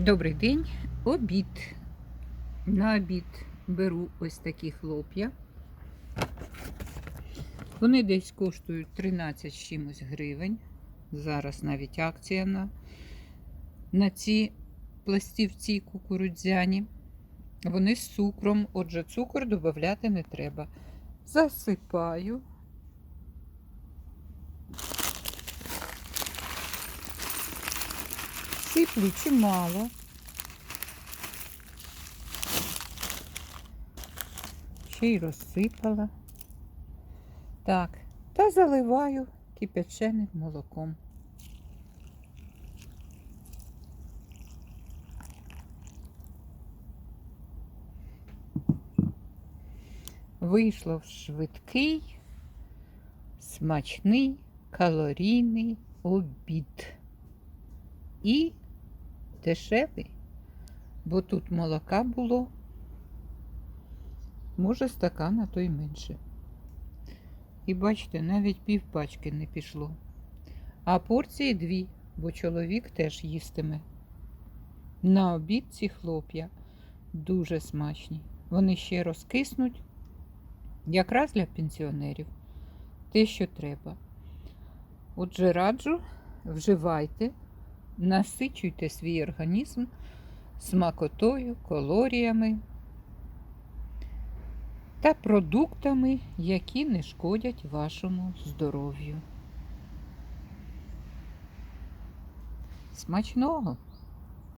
Добрий день, обід. На обід беру ось такі хлоп'я. Вони десь коштують 13 чимось гривень. Зараз навіть акція на, на ці пластівці кукурудзяні. Вони з цукром, отже, цукор додати не треба. Засипаю. Сиплю чимало. Ще й розсипала. Так, та заливаю кипяченим молоком. Вийшло швидкий, смачний, калорійний обід. І дешевий, бо тут молока було, може, стакана, то й менше. І бачите, навіть пів пачки не пішло. А порції дві, бо чоловік теж їстиме. На обід ці хлоп'я дуже смачні. Вони ще розкиснуть, якраз для пенсіонерів. Те, що треба. Отже, раджу, вживайте, насичуйте свій організм смакотою, калоріями та продуктами, які не шкодять вашому здоров'ю. Смачного!